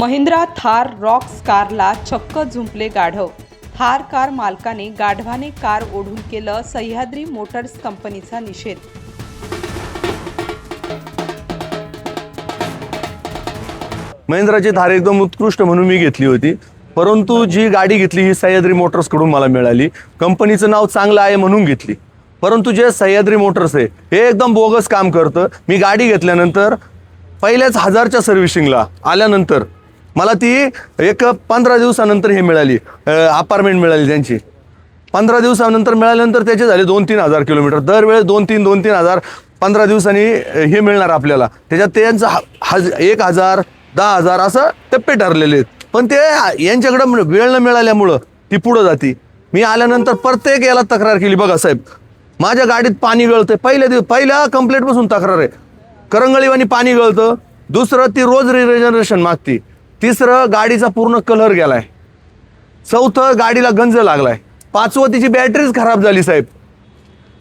Mahindra Thar Roxx कारला चक्क झुंपले गाढव. Thar car मालकाने गाढवाने कार ओढून केलं सह्याद्री मोटर्स कंपनीचा निषेध. महिंद्राची थार एकदम उत्कृष्ट म्हणून मी घेतली होती. परंतु जी गाडी घेतली ही सह्याद्री मोटर्सकडून मला मिळाली. कंपनीचं नाव चांगलं आहे म्हणून घेतली. परंतु जे सह्याद्री मोटर्स आहे हे एकदम बोगस काम करतं. मी गाडी घेतल्यानंतर पहिल्याच हजारच्या सर्व्हिसिंगला आल्यानंतर मला ती एक पंधरा दिवसानंतर हे मिळाली अपार्टमेंट मिळाली त्यांची. पंधरा दिवसानंतर मिळाल्यानंतर त्याचे झाले दोन तीन हजार किलोमीटर. दरवेळेस दोन तीन दोन तीन हजार पंधरा दिवसांनी हे मिळणार आपल्याला. त्याच्यात त्यांचं हज एक हजार दहा हजार असं टप्पे ठरलेले आहेत. पण ते यांच्याकडं वेळ न मिळाल्यामुळं ती पुढं जाती. मी आल्यानंतर प्रत्येक याला तक्रार केली. बघा साहेब माझ्या गाडीत पाणी गळतं पहिल्या दिवस पहिल्या कंप्लेंटपासून तक्रार आहे. करंगळीवानी पाणी गळतं. दुसरं ती रोज रिजनरेशन मागती. तिसरं गाडीचा पूर्ण कलर गेलाय. चौथं गाडीला गंज लागलाय. पाचवं तिची बॅटरीच खराब झाली साहेब.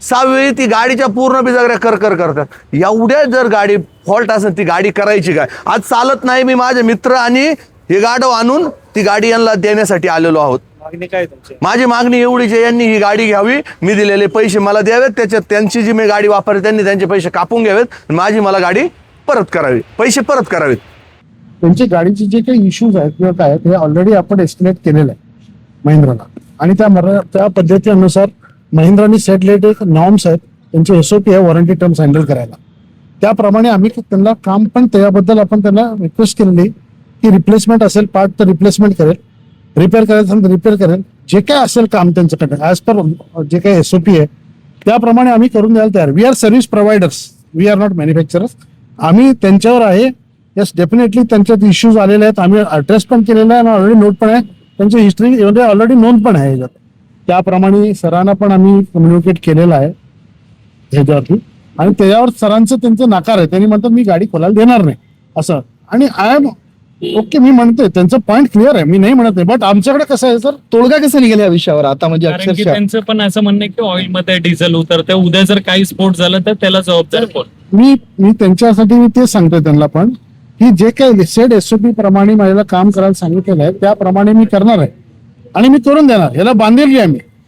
सहावी ती गाडीच्या पूर्ण बिजागऱ्या कर कर करतात एवढ्या जर गाडी फॉल्ट असेल ती गाडी करायची काय? आज चालत नाही मी माझे मित्र आणि हे गाडव आणून ती गाडी यांना देण्यासाठी आलेलो आहोत. मागणी काय तुमची? माझी मागणी एवढीच आहे यांनी ही गाडी घ्यावी मी दिलेले पैसे मला द्यावेत त्याच्यात त्यांची जी मी गाडी वापरते त्यांनी त्यांचे पैसे कापून घ्यावेत माझी मला गाडी परत करावी. पैसे परत करावेत. त्यांची गाडीचे जे काही इश्यूज आहेत किंवा काय आहेत, हे ऑलरेडी आपण एस्टिमेट केलेलं आहे महिंद्राला. आणि त्या मर त्या पद्धतीनुसार महिंद्राने सेटलेट एक नॉर्म्स आहेत त्यांचे एसओपी आहे वॉरंटी टर्म्स हँडल करायला. त्याप्रमाणे आम्ही त्यांना काम पण त्याबद्दल आपण त्यांना रिक्वेस्ट केलेली की रिप्लेसमेंट असेल पार्ट तर रिप्लेसमेंट करेल. रिपेअर करायचं असेल तर रिपेअर करेल. जे काय असेल काम त्यांच्याकडे ॲज पर जे काही एसओपी आहे त्याप्रमाणे आम्ही करून द्यायला तयार. We are service providers we are not manufacturers आम्ही त्यांच्यावर आहे. येस डेफिनेटली त्यांच्यात इश्यूज आलेले आहेत. आम्ही अड्रेस पण केलेला आहे आणि ऑलरेडी नोट पण आहे. त्यांची हिस्ट्री म्हणजे ऑलरेडी नोंद पण आहे याच्यात. त्याप्रमाणे सरांना पण आम्ही कम्युनिकेट केलेलं आहे. ह्याच्यावरती. आणि त्याच्यावर सरांचं त्यांचं नाकार आहे. त्यांनी म्हणतात मी गाडी खोलायला देणार नाही. असं. आणि आय एम ओके मी म्हणतोय त्यांचं पॉईंट क्लिअर आहे. मी नाही म्हणत नाही. बट आमच्याकडे कसं आहे सर तोडगा कसा निघाला या विषयावर? आता म्हणजे कारण की अक्षरशः. त्यांचं पण असं म्हणणं आहे की ऑइलमध्ये डिझेल उतरते. उद्या जर काही स्फोट झाला तर त्याला जबाबदार कोण? मी मी त्यांच्यासाठी मी तेच सांगतोय त्यांना पण. ही जे काही लिस्टेड एसओपी प्रमाणे मला काम करायला सांगितलेलं आहे त्याप्रमाणे मी करणार आहे. आणि मी करून देणार. याला बांधिलकी आहे मी